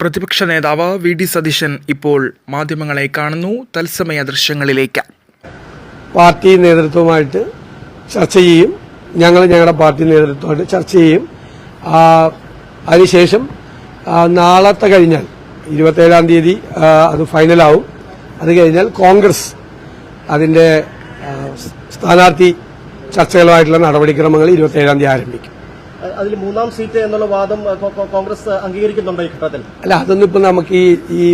പ്രതിപക്ഷ നേതാവ് V D Satheesan ഇപ്പോൾ മാധ്യമങ്ങളെ കാണുന്നു. തത്സമയ ദൃശ്യങ്ങളിലേക്ക്. പാർട്ടി നേതൃത്വമായിട്ട് ചർച്ച ചെയ്യും. ഞങ്ങൾ ഞങ്ങളുടെ പാർട്ടി നേതൃത്വമായിട്ട് ചർച്ച ചെയ്യും. അതിനുശേഷം നാളത്തെ കഴിഞ്ഞാൽ ഇരുപത്തേഴാം തീയതി അത് ഫൈനലാവും. അത് കഴിഞ്ഞാൽ കോൺഗ്രസ് അതിന്റെ ആ, സ്ഥാനാർത്ഥി ചർച്ചകളുമായിട്ടുള്ള നടപടിക്രമങ്ങൾ ഇരുപത്തേഴാം തീയതി ആരംഭിക്കും. അതിൽ മൂന്നാം സീറ്റ് എന്നുള്ള വാദം കോൺഗ്രസ് അംഗീകരിക്കുന്നുണ്ടോ ഈ ഘട്ടത്തിൽ? അല്ല അതൊന്നും ഇപ്പൊ നമുക്ക് ഈ ഈ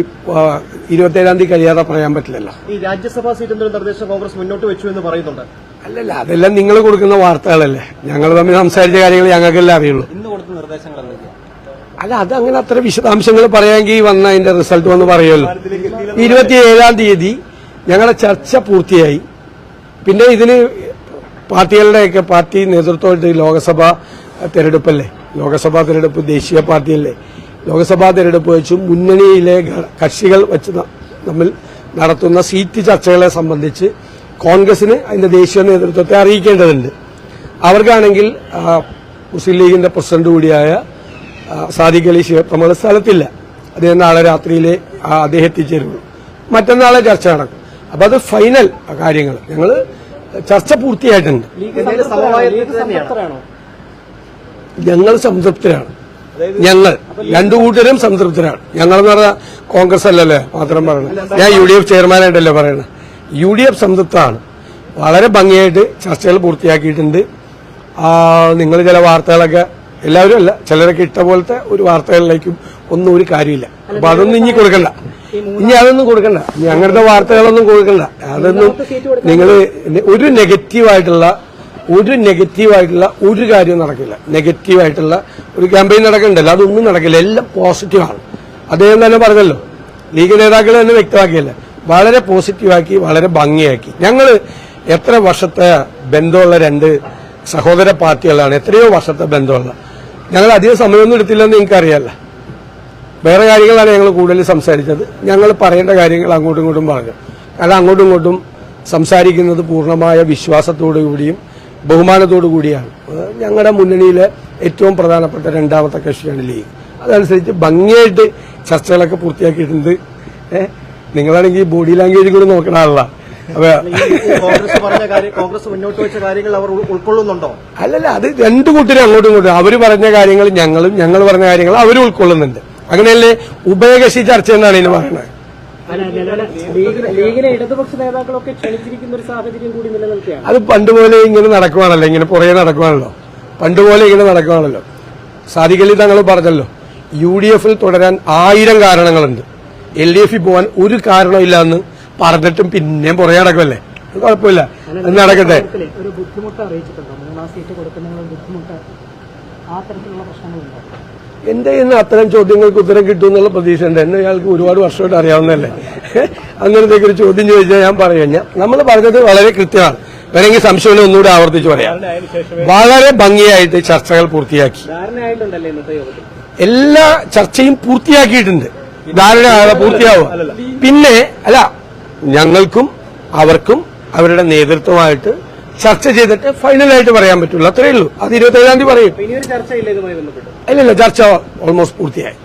ഇരുപത്തേഴാം തീയതി കഴിയാതെ പറയാൻ പറ്റില്ലല്ലോ. ഈ രാജ്യസഭാ സീറ്റ് എന്നൊരു നിർദ്ദേശം കോൺഗ്രസ് മുന്നോട്ട് വെച്ചു എന്ന് പറയുന്നുണ്ട്. അല്ലല്ല അതെല്ലാം നിങ്ങൾ കൊടുക്കുന്ന വാർത്തകളല്ലേ. ഞങ്ങൾ തമ്മിൽ സംസാരിച്ച കാര്യങ്ങൾ ഞങ്ങൾക്കെല്ലാം അറിയുള്ളൂ. ഇന്ന് കൊടുത്ത നിർദ്ദേശങ്ങൾ അല്ല അത് അങ്ങനെ അത്ര വിശദാംശങ്ങൾ പറയാമെങ്കിൽ വന്ന അതിന്റെ റിസൾട്ട് വന്ന് പറയുമല്ലോ. ഇരുപത്തിയേഴാം തീയതി ഞങ്ങളുടെ ചർച്ച പൂർത്തിയായി. പിന്നെ ഇതിന് പാർട്ടികളുടെയൊക്കെ പാർട്ടി നേതൃത്വമായിട്ട് ലോകസഭ തെരഞ്ഞെടുപ്പല്ലേ? ലോകസഭാ തെരഞ്ഞെടുപ്പ് ദേശീയ പാർട്ടിയല്ലേ? ലോകസഭാ തെരഞ്ഞെടുപ്പ് വെച്ച് മുന്നണിയിലെ കക്ഷികൾ വെച്ച് തമ്മിൽ നടത്തുന്ന സീറ്റ് ചർച്ചകളെ സംബന്ധിച്ച് കോൺഗ്രസിന് അതിന്റെ ദേശീയ നേതൃത്വത്തെ അറിയിക്കേണ്ടതുണ്ട്. അവർക്കാണെങ്കിൽ മുസ്ലിം ലീഗിന്റെ പ്രസിഡന്റ് കൂടിയായ സാദിഖ് അലി ശിവ നമ്മൾ സ്ഥലത്തില്ല. അദ്ദേഹം നാളെ രാത്രിയിലെ അദ്ദേഹം എത്തിച്ചേരുള്ളൂ. മറ്റന്നാളെ ചർച്ച നടക്കും. അപ്പൊ അത് ഫൈനൽ കാര്യങ്ങൾ. ഞങ്ങൾ ചർച്ച പൂർത്തിയായിട്ടുണ്ട്. ഞങ്ങൾ സംതൃപ്തരാണ്. ഞങ്ങൾ. രണ്ടു കൂട്ടരും സംതൃപ്തരാണ്. ഞങ്ങൾ എന്ന് പറഞ്ഞാൽ കോൺഗ്രസ് അല്ലല്ലേ? മാത്രം പറയണം. ഞാൻ യു ഡി എഫ് ചെയർമാനായിട്ടല്ലേ പറയണത് യു ഡി എഫ് സംതൃപ്തമാണ്. വളരെ ഭംഗിയായിട്ട് ചർച്ചകൾ പൂർത്തിയാക്കിയിട്ടുണ്ട്. നിങ്ങൾ ചില വാർത്തകളൊക്കെ എല്ലാവരും അല്ല ചിലരൊക്കെ ഇട്ട പോലത്തെ ഒരു വാർത്തകളിലേക്കും ഒന്നും ഒരു കാര്യമില്ല. അപ്പൊ അതൊന്നും ഇനി കൊടുക്കണ്ട. ഇനി അതൊന്നും കൊടുക്കണ്ട. ഇനി അങ്ങനത്തെ വാർത്തകളൊന്നും കൊടുക്കണ്ട. അതൊന്നും നിങ്ങൾ ഒരു നെഗറ്റീവായിട്ടുള്ള ഒരു നെഗറ്റീവായിട്ടുള്ള ഒരു കാര്യവും നടക്കില്ല. നെഗറ്റീവായിട്ടുള്ള ഒരു ക്യാമ്പയിൻ നടക്കണ്ടല്ലോ. അതൊന്നും നടക്കില്ല. എല്ലാം പോസിറ്റീവാണ് അദ്ദേഹം തന്നെ പറഞ്ഞല്ലോ. ലീഗ് നേതാക്കൾ തന്നെ വ്യക്തമാക്കിയല്ല. വളരെ പോസിറ്റീവാക്കി വളരെ ഭംഗിയാക്കി. ഞങ്ങൾ എത്ര വർഷത്തെ ബന്ധമുള്ള രണ്ട് സഹോദര പാർട്ടികളാണ്. എത്രയോ വർഷത്തെ ബന്ധമുള്ള. ഞങ്ങൾ അധികം സമയമൊന്നും എടുത്തില്ലെന്ന് നിങ്ങൾക്ക് അറിയാമല്ലോ വേറെ കാര്യങ്ങളാണ് ഞങ്ങൾ കൂടുതൽ സംസാരിച്ചത്. ഞങ്ങൾ പറയേണ്ട കാര്യങ്ങൾ അങ്ങോട്ടും ഇങ്ങോട്ടും പറഞ്ഞു. കാരണം അങ്ങോട്ടും ഇങ്ങോട്ടും സംസാരിക്കുന്നത് പൂർണമായ വിശ്വാസത്തോടു കൂടിയും ബഹുമാനത്തോടു കൂടിയാണ്. ഞങ്ങളുടെ മുന്നണിയിലെ ഏറ്റവും പ്രധാനപ്പെട്ട രണ്ടാമത്തെ കക്ഷിയാണ് ലീഗ്. അതനുസരിച്ച് ഭംഗിയായിട്ട് ചർച്ചകളൊക്കെ പൂർത്തിയാക്കിയിട്ടുണ്ട്. ഏഹ് നിങ്ങളാണെങ്കിൽ ബോഡി ലാംഗ്വേജ് കൂടി നോക്കണ ആളാ. കോൺഗ്രസ് പറഞ്ഞ കാര്യം കോൺഗ്രസ് മുന്നോട്ട് വെച്ച കാര്യങ്ങൾ അവർ ഉൾക്കൊള്ളുന്നുണ്ടോ? അല്ലല്ല അത് രണ്ടു കൂട്ടരും അങ്ങോട്ടും ഇങ്ങോട്ടും. അവർ പറഞ്ഞ കാര്യങ്ങൾ ഞങ്ങളും ഞങ്ങൾ പറഞ്ഞ കാര്യങ്ങൾ അവരും ഉൾക്കൊള്ളുന്നുണ്ട്. അങ്ങനെയല്ലേ ഉഭയകക്ഷി ചർച്ച എന്നാണ് ഇതിന് പറയുന്നത്? ലീഗിലെ ഇടതുപക്ഷ നേതാക്കളൊക്കെ ക്ഷണിച്ചിരിക്കുന്ന ഒരു സാഹചര്യം കൂടി നിലനിൽക്കുകയാണ്. അത് പണ്ടുപോലെ ഇങ്ങനെ നടക്കുവാണല്ലോ ഇങ്ങനെ പുറകെ നടക്കുവാണല്ലോ. പണ്ടുപോലെ ഇങ്ങനെ നടക്കുവാണല്ലോ. സാദിഖലി തങ്ങൾ പറഞ്ഞല്ലോ യു ഡി എഫിൽ തുടരാൻ ആയിരം കാരണങ്ങളുണ്ട്. എൽ ഡി എഫിൽ പോകാൻ ഒരു കാരണമില്ല എന്ന് പറഞ്ഞിട്ടും പിന്നെയും പുറകെ നടക്കുമല്ലേ അത് കുഴപ്പമില്ല. നടക്കട്ടെ. ഒരു ബുദ്ധിമുട്ട് അറിയിച്ചിട്ടുണ്ടോ? മൂന്നാം സീറ്റ് കൊടുക്കുന്നതിനുള്ള ബുദ്ധിമുട്ട് ആ തരത്തിലുള്ള പ്രശ്നങ്ങളുണ്ടോ? എന്റെ ഇന്ന് അത്തരം ചോദ്യങ്ങൾക്ക് ഉത്തരം കിട്ടും എന്നുള്ള പ്രതീക്ഷ ഉണ്ട്. എന്നെ ഇയാൾക്ക് ഒരുപാട് വർഷമായിട്ട് അറിയാവുന്നതല്ലേ? അങ്ങനത്തെ ഒരു ചോദ്യം ചോദിച്ചാൽ ഞാൻ പറയുക നമ്മൾ പറഞ്ഞത് വളരെ കൃത്യമാണ്. വേണമെങ്കിൽ സംശയം ഒന്നുകൂടി ആവർത്തിച്ച് പറയാം. വളരെ ഭംഗിയായിട്ട് ചർച്ചകൾ പൂർത്തിയാക്കി. എല്ലാ ചർച്ചയും പൂർത്തിയാക്കിയിട്ടുണ്ട്. ധാരണ പൂർത്തിയാവുക. പിന്നെ അല്ല ഞങ്ങൾക്കും അവർക്കും അവരുടെ നേതൃത്വമായിട്ട് ചർച്ച ചെയ്തിട്ട് ഫൈനലായിട്ട് പറയാൻ പറ്റുള്ളൂ അത്രയേ ഉള്ളൂ. അത് ഇരുപത്തേഴാം തീയതി പറയും. ഇല്ല ഇല്ല ചർച്ച ഓൾമോസ്റ്റ് പൂർത്തിയായി.